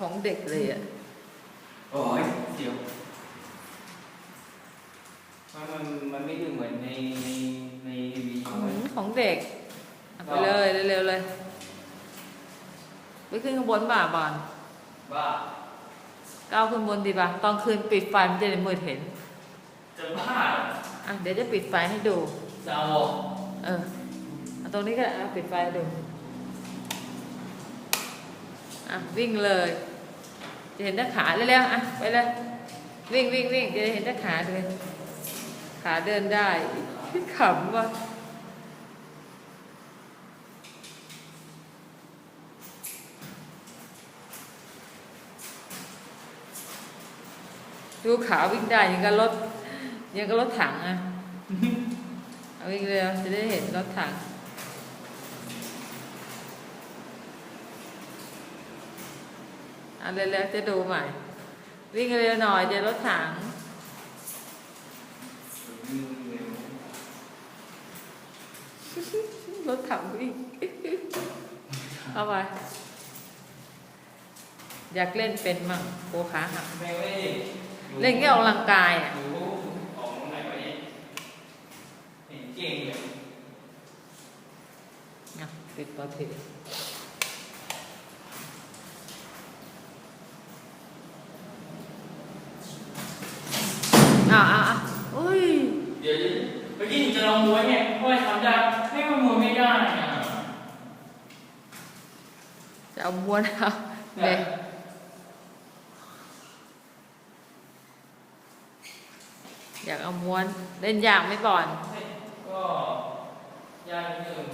ของเด็กเลยอะโอ้ยเดี๋ยวมันมันมันไม่ดูเหมือนในในในทีวีอืมของเด็กเอาไปเลยเร็วๆเลยไปขึ้นข้างบนบ่าบอลว่าก้าวขึ้นบนดีป่ะตอนคืนปิดไฟมันจะได้มืดเห็นจะบ้าอะเดี๋ยวจะปิดไฟให้ดูจะเอาเออเอาตรงนี้ก็ได้อะปิดไฟให้ดู อะวิ่งเลย จะเห็นแต่ขาเร็วๆอะไปเลย วิ่งวิ่งวิ่งจะเห็นแต่ขาเลยขาเดินได้ขำว่ะดูขาวิ่งได้ยังกับรถยังกับรถถังอะเอาวิ่งเร็วจะได้เห็นรถถัง เอันเร็วๆจะดูใหม่ วิ่งเร็วหน่อยจะรถถัง รถถังวิ่งเข้าไปอยากเล่นเป็นมั่งโคขาหักไม่ไม่เล่นแค่ออกกำลังกายอะหนูออกตรงไหนวะเนี่ย เห็นเก่งเลยอะปิดประตูอะอะอะอุ้ยเดี๋ยวเมื่อกี้หนูจะลองม้วนเนี่ยเพราะว่าทำได้ไม่ว่าม้วนไม่ได้อะจะเอาม้วนเอาเลยอยากเอาม้วน เล่นยากไหม่บ่อน ก็ยากนิดนึง